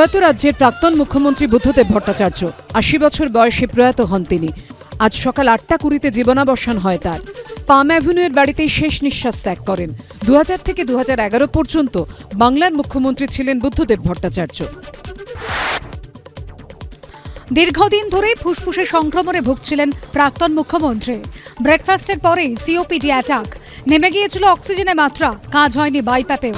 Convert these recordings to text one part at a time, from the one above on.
প্রয়াত রাজ্যের প্রাক্তন মুখ্যমন্ত্রী বুদ্ধদেব ভট্টাচার্য। আশি বছর বয়সে প্রয়াত হন তিনি। আজ সকাল আটটা কুড়িতে জীবনাবসান হয় তার। পাম অ্যাভিনিউয়ের বাড়িতেই শেষ নিঃশ্বাস ত্যাগ করেন। দু হাজার থেকে দু হাজার এগারো পর্যন্ত বাংলার মুখ্যমন্ত্রী ছিলেন বুদ্ধদেব ভট্টাচার্য। দীর্ঘদিন ধরে ফুসফুসে সংক্রমণে ভুগছিলেন প্রাক্তন মুখ্যমন্ত্রী। ব্রেকফাস্টের পরেই সিওপিডি অ্যাটাক। নেমে গিয়েছিল অক্সিজেনের মাত্রা। কাজ হয়নি বাইপ্যাপেও।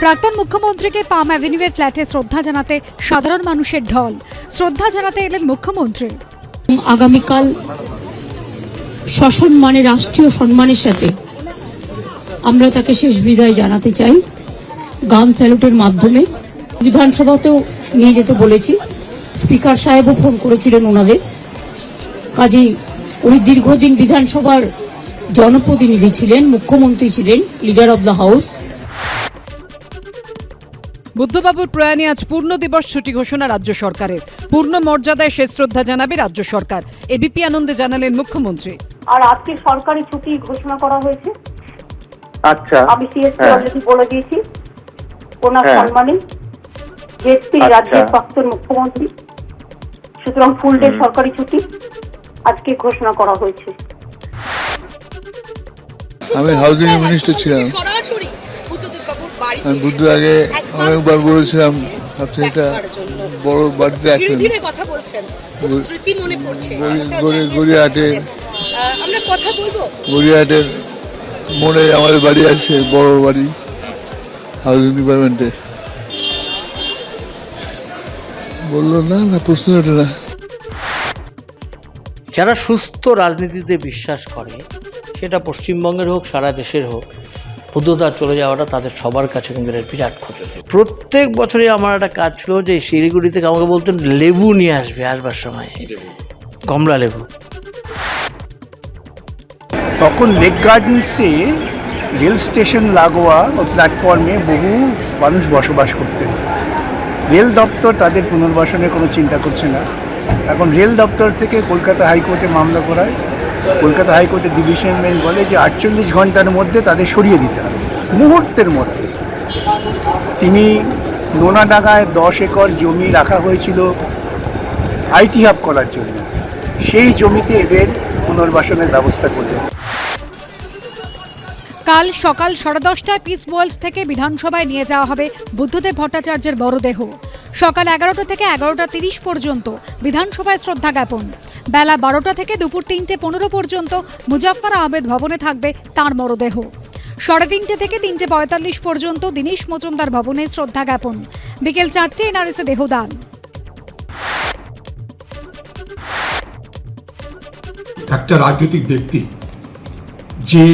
প্রাক্তন মুখ্যমন্ত্রীকে পাম অ্যাভিনিউয়ের ফ্ল্যাটে শ্রদ্ধা জানাতে সাধারণ মানুষের ঢল। শ্রদ্ধা জানাতে এলেন মুখ্যমন্ত্রী। আগামীকাল সসম্মানে, রাষ্ট্রীয় সম্মানের সাথে আমরা তাকে শেষ বিদায় জানাতে চাই। গান স্যালুটের মাধ্যমে। বিধানসভাতেও নিয়ে যেতে বলেছি। স্পিকার সাহেবও ফোন করেছিলেন ওনাদের কাজেই উনি দীর্ঘদিন বিধানসভার জনপ্রতিনিধি ছিলেন মুখ্যমন্ত্রী ছিলেন লিডার অব দ্য হাউস। বুদ্ধবাবুর প্রয়াণে আজ পূর্ণ দিবস ছুটি ঘোষণা রাজ্য সরকারের। পূর্ণ মর্যাদায় শেষ শ্রদ্ধা জানাবে রাজ্য সরকার। এবিপি আনন্দে জানালেন মুখ্যমন্ত্রী। আর আজকে সরকারি ছুটি ঘোষণা করা হয়েছে। আচ্ছা আমি সিএসপি হ্যাঁ। অলরেডি বলে দিয়েছি। ওনার হ্যাঁ। সম্মানে যেহেতু আচ্ছা। রাজ্যের প্রাক্তন মুখ্যমন্ত্রী। সুতরাং ফুল ডে সরকারি ছুটি আজকে ঘোষণা করা হয়েছে। আমি হাউজিং মিনিস্টার ছিলাম। আমি বুদ্ধ আগে অনেকবার বলেছিলাম আপনি এটা বড় বাড়িতে আসবেন ধীরে কথা বলছেন খুব গড়ি- স্মৃতি মনে পড়ছে। গড়ি- আপনার গড়ি- জানিয়েছেন। গড়িয়াহাটের আহ, আমরা কথা বলব? গড়িয়াহাটের মোড়ে আমাদের বাড়ি আছে বড় বাড়ি হাউজিং ডিপার্টমেন্টে বলল না না প্রশ্ন ওঠে না। যারা সুস্থ রাজনীতিতে বিশ্বাস করে সেটা পশ্চিমবঙ্গের হোক সারা দেশের হোক বুদ্ধতা চলে যাওয়াটা তাদের সবার কাছে কিন্তু একটা বিরাট ক্ষতি। প্রত্যেক বছরই আমার একটা কাজ ছিল যে শিলিগুড়ি থেকে আমাকে বলতেন লেবু নিয়ে আসবে আসবার সময়। কমলা লেবু। তখন লেক গার্ডেন্সে রেল স্টেশন লাগোয়া ও প্ল্যাটফর্মে বহু মানুষ বসবাস করতেন। রেল দপ্তর তাদের পুনর্বাসনের কোনো চিন্তা করছে না। এখন রেল দপ্তর থেকে কলকাতা হাইকোর্টে মামলা করায়। কলকাতা হাইকোর্টের ডিভিশন বেঞ্চ বলে যে আটচল্লিশ ঘণ্টার মধ্যে তাদের সরিয়ে দিতে হবে। মুহূর্তের মধ্যে। তিনি নোনাডাঙ্গায় দশ একর জমি রাখা হয়েছিল আইটি হাব করার জন্য। সেই জমিতে এদের পুনর্বাসনের ব্যবস্থা করলেন কাল সকাল সাড়ে দশটায় পিস ওয়ার্ল্ড থেকে বিধানসভায় নিয়ে যাওয়া হবে বুদ্ধদেব ভট্টাচার্যের মরদেহ সকাল এগারোটা থেকে এগারোটা তিরিশ পর্যন্ত বিধানসভায় শ্রদ্ধা জ্ঞাপন। বেলা বারোটা থেকে দুপুর তিনটে পনেরো পর্যন্ত মুজাফফর আহমেদ ভবনে থাকবে তাঁর মরদেহ। সাড়ে তিনটে থেকে তিনটে পঁয়তাল্লিশ পর্যন্ত দীনেশ মজুমদার ভবনে শ্রদ্ধা জ্ঞাপন। বিকেল চারটে এনআরএসে দেহদান। একটা রাজনৈতিক ব্যক্তি যে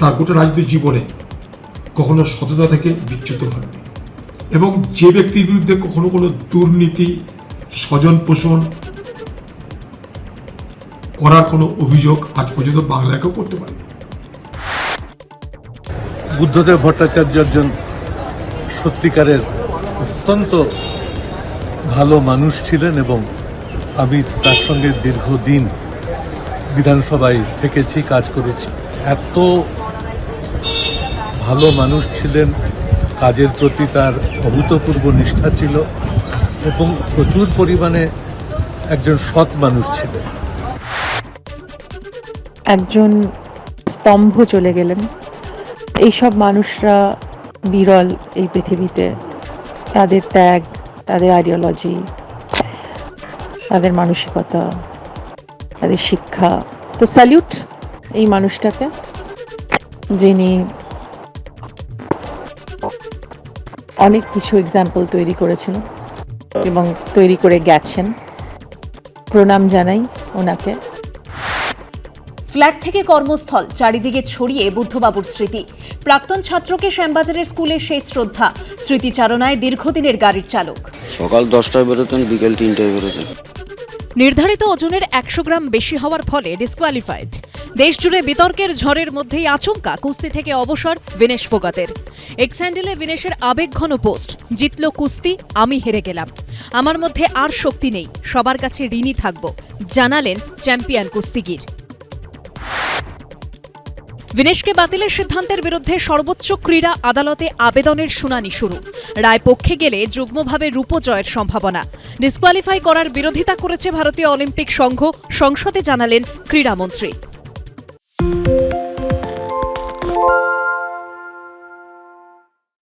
তার গোটা রাজনৈতিক জীবনে কখনো সততা থেকে বিচ্যুত হননি। এবং যে ব্যক্তির বিরুদ্ধে কখনো কোনো দুর্নীতি স্বজন পোষণ করার কোনো অভিযোগ আজ পর্যন্ত বাংলায় কেউ করতে পারেনি। বুদ্ধদেব ভট্টাচার্য একজন সত্যিকারের অত্যন্ত ভালো মানুষ ছিলেন এবং আমি তার সঙ্গে দীর্ঘদিন বিধানসভায় থেকেছি, কাজ করেছি। এত ভালো মানুষ ছিলেন, কাজের প্রতি তার অভূতপূর্ব নিষ্ঠা ছিল এবং প্রচুর পরিমাণে একজন সৎ মানুষ ছিলেন। একজন স্তম্ভ চলে গেলেন। এইসব মানুষরা বিরল এই পৃথিবীতে। তাদের ত্যাগ, তাদের আইডিওলজি তাদের মানসিকতা, তাদের শিক্ষা। তো স্যালিউট এই মানুষটাকে, যিনি অনেক কিছু এক্সাম্পল তৈরি করেছেন এবং তৈরি করে গেছেন। প্রণাম জানাই ওনাকে। ফ্ল্যাট থেকে কর্মস্থল চারিদিকে ছড়িয়ে বুদ্ধবাবুর স্মৃতি। প্রাক্তন ছাত্রকে শ্যামবাজারের স্কুলে শেষ শ্রদ্ধা স্মৃতিচারণায় দীর্ঘদিনের গাড়ির চালক। সকাল দশটায় বেরোতেন বিকেল তিনটায় বেরোতেন। নির্ধারিত ওজনের একশো গ্রাম বেশি হওয়ার ফলে ডিসকোয়ালিফাইড দেশজুড়ে বিতর্কের ঝড়ের মধ্যেই আচমকা কুস্তি থেকে অবসর বিনেশ ফোগাতের। এক্স হ্যান্ডেলে বিনেশের আবেগঘন পোস্ট, জিতল কুস্তি, আমি হেরে গেলাম। আমার মধ্যে আর শক্তি নেই, সবার কাছে ঋণী থাকব, জানালেন চ্যাম্পিয়ন কুস্তিগির। বিনেশকে বাতিলের সিদ্ধান্তের বিরুদ্ধে সর্বোচ্চ ক্রীড়া আদালতে আবেদনের শুনানি শুরু। রায় পক্ষে গেলে যুগ্মভাবে রূপজয়ের সম্ভাবনা। ডিসকোয়ালিফাই করার বিরোধিতা করেছে ভারতীয় অলিম্পিক সংঘ, সংসদে জানালেন ক্রীড়ামন্ত্রী।